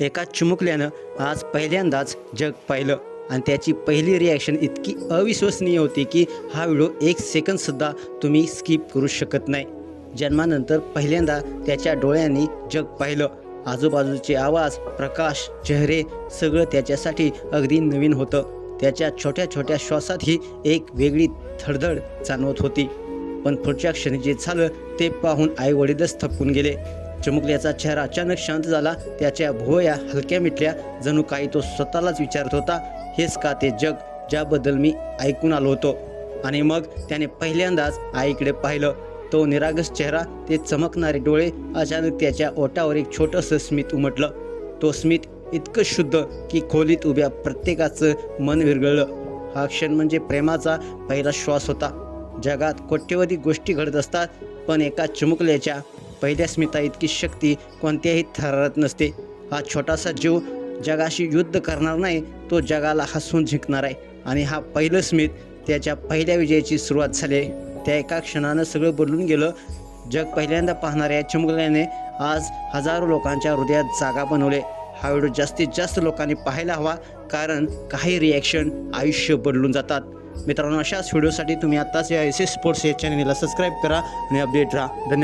एका चिमुकल्यानं आज पहिल्यांदाच जग पाहिलं. आणि त्याची पहिली रिॲक्शन इतकी अविश्वसनीय होती की हा व्हिडिओ एक सेकंदसुद्धा तुम्ही स्किप करू शकत नाही. जन्मानंतर पहिल्यांदा त्याच्या डोळ्यांनी जग पाहिलं. आजूबाजूचे आवाज प्रकाश चेहरे सगळं त्याच्यासाठी अगदी नवीन होतं. त्याच्या छोट्या छोट्या श्वासातही एक वेगळी धडधड जाणवत होती. पण पुढच्या क्षणी जे झालं ते पाहून आई वडीलच थकून गेले. चमुकल्याचा चेहरा अचानक शांत झाला. त्याच्या भुवया हलक्या मिटल्या जणू काही तो स्वतःलाच विचारत होता हेच का ते जग ज्याबद्दल मी ऐकून आलो होतो? आणि मग त्याने पहिल्यांदाच आईकडे पाहिलं. तो निरागस चेहरा ते चमकणारे डोळे अचानक त्याच्या ओटावर एक छोटंसं स्मित उमटलं. तो स्मित इतकं शुद्ध की खोलीत उभ्या प्रत्येकाचं मन विरघळलं. हा क्षण म्हणजे प्रेमाचा पहिला श्वास होता. जगात कोट्यवधी गोष्टी घडत असतात पण एका चिमुकल्याच्या पहिल्या स्मिता इतकी शक्ती कोणत्याही थरारत नसते. हा छोटासा जीव जगाशी युद्ध करणार नाही तो जगाला हसून जिंकणार आहे. आणि हा पहिलं स्मित त्याच्या पहिल्या विजयाची सुरुवात झाली. आहे त्या एका क्षणानं सगळं बदलून गेलं. जग पहिल्यांदा पाहणाऱ्या चिमुकल्याने आज हजारो लोकांच्या हृदयात जागा बनवले. हा व्हिडिओ जास्तीत जास्त लोकांनी पाहायला हवा कारण काही रिॲक्शन आयुष्य बदलून जातात. मित्रांनो अशाच व्हिडिओसाठी तुम्ही आत्ताच या एस एस स्पोर्ट्स या चॅनलला सबस्क्राईब करा आणि अपडेट राहा. धन्यवाद.